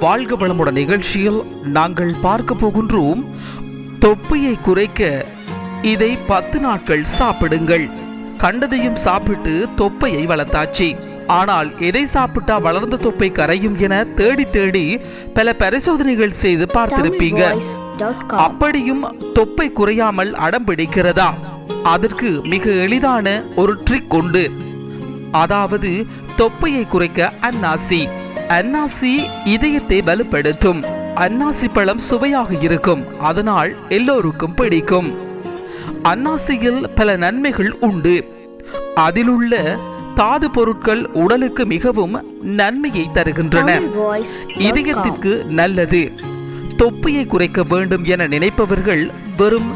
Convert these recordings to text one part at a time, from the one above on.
வாழ்க வளமுடன் நிகழ்ச்சியில் நாங்கள் பார்க்க போகின்றோம் தொப்பையை குறைக்க இதை பத்து நாட்கள் சாப்பிடுங்கள். கண்டதையும் சாப்பிட்டு தொப்பையை வளர்த்தாச்சு. ஆனால் எதை சாப்பிட்டா வளர்ந்த தொப்பை கரையும் என தேடி தேடி பல பரிசோதனைகள் செய்து பார்த்திருப்பீங்க. அப்படியும் தொப்பை குறையாமல் அடம் பிடிக்கிறதா? அதற்கு மிக எளிதான ஒரு ட்ரிக் உண்டு. அதாவது தொப்பையை குறைக்க அன்னாசி. அன்னாசி இதயத்தை வலுப்படுத்தும். அன்னாசி பழம் சுவையாக இருக்கும். அதனால் எல்லோருக்கும் பிடிக்கும். அன்னாசியில் பல நன்மைகள் உண்டு. அதிலுள்ள தாது பொருட்கள் உடலுக்கு மிகவும் நன்மையை தருகின்றன. இதயத்திற்கு நல்லது. தொப்பையை குறைக்க வேண்டும் என நினைப்பவர்கள் வெறும்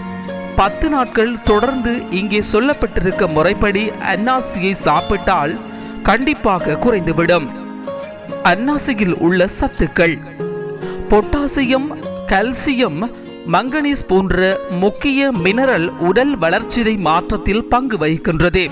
பத்து நாட்கள் தொடர்ந்து இங்கே சொல்லப்பட்டிருக்க முறைப்படி அன்னாசியை சாப்பிட்டால் கண்டிப்பாக குறைந்துவிடும். அன்னாசியில் உள்ள சத்துக்கள். பொட்டாசியம் கல்சியம் மங்கனீஸ் போன்ற முக்கிய மினரல் உடல் வளர்ச்சிதை மாற்றத்தில் பங்கு வகிக்கின்றது.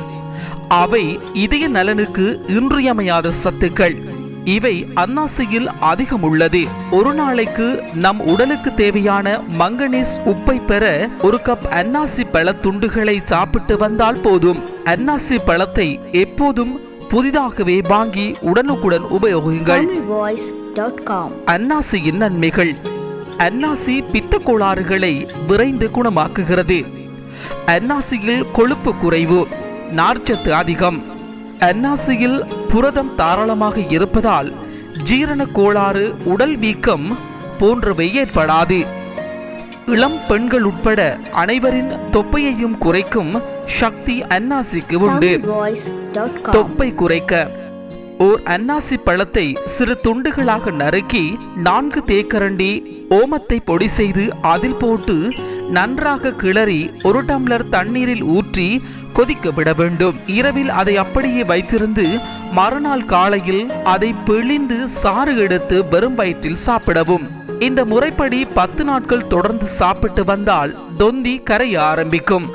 அவை இதய நலனுக்கு இன்றியமையாத சத்துக்கள். இவை அன்னாசியில் அதிகம் உள்ளது. ஒரு நாளைக்கு நம் உடலுக்கு தேவையான மங்கனீஸ் உப்பை பெற ஒரு கப் அன்னாசி பழத்துண்டுகளை சாப்பிட்டு வந்தால் போதும். அன்னாசி பழத்தை எப்போதும் புதிதாகவே வாங்கி உடனுக்குடன் உபயோகிங்கள். அன்னாசியின் நன்மைகள். அன்னாசி பித்த கோளாறுகளை விரைந்து குணமாக்குகிறது. அன்னாசியில் கொழுப்பு குறைவு நார்ச்சத்து அதிகம். அன்னாசியில் புரதம் தாராளமாக இருப்பதால் ஜீரண கோளாறு உடல் வீக்கம் போன்றவை ஏற்படாது. இளம் பெண்கள் உட்பட அனைவரின் தொப்பையையும் குறைக்கும் சக்தி அன்னாசிக்கு உண்டு. தொப்பை குறைக்க ஓர் அன்னாசி பழத்தை சிறு துண்டுகளாக நறுக்கி நான்கு தேக்கரண்டி ஓமத்தை பொடி செய்து அதில் போட்டு நன்றாக கிளறி ஒரு டம்ளர் தண்ணீரில் ஊற்றி கொதிக்க விட வேண்டும். இரவில் அதை அப்படியே வைத்திருந்து மறுநாள் காலையில் அதை பிழிந்து சாறு எடுத்து வெறும் வயிற்றில் சாப்பிடவும். இந்த முறைப்படி பத்து நாட்கள் தொடர்ந்து சாப்பிட்டு வந்தால் தொந்தி கரைய ஆரம்பிக்கும்.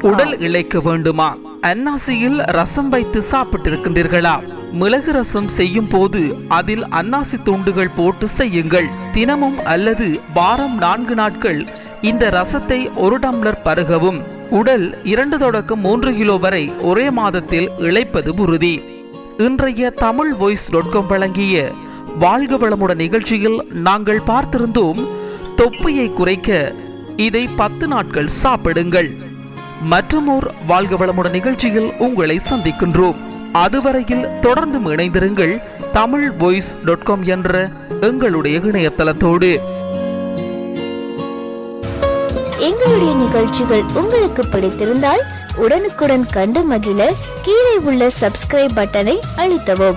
உடல் இழைக்க வேண்டுமா? அன்னாசியில் ரசம் வைத்து சாப்பிட்டிருக்கின்றீர்களா? மிளகு ரசம் செய்யும் போது அதில் அன்னாசி துண்டுகள் போட்டு செய்யுங்கள். தினமும் அல்லது வாரம் நான்கு நாட்கள் இந்த ரசத்தை ஒரு டம்ளர் பருகவும் உடல் இரண்டு தொடக்கம் மூன்று கிலோ வரை ஒரே மாதத்தில் இழைப்பது உறுதி. இன்றைய தமிழ் வாய்ஸ் டாட் காம் வழங்கிய வாழ்க வளமுடன் நிகழ்ச்சியில் நாங்கள் பார்த்திருந்தோம் தொப்பையை குறைக்க இதை பத்து நாட்கள் சாப்பிடுங்கள். மற்றுமோர் வாழ்க வளமுடன் நிகழ்ச்சியில் உங்களை சந்திக்கின்றோம். அதுவரையில் தொடர்ந்து இணைந்திருங்கள் தமிழ் வாய்ஸ் டாட் காம் என்ற எங்களுடைய இணையதளத்தோடு. எங்களுடைய நிகழ்ச்சிகள் உங்களுக்கு பிடித்திருந்தால் உடனுக்குடன் கண்டு மகிழ கீழே உள்ள சப்ஸ்கிரைப் பட்டனை அழுத்தவும்.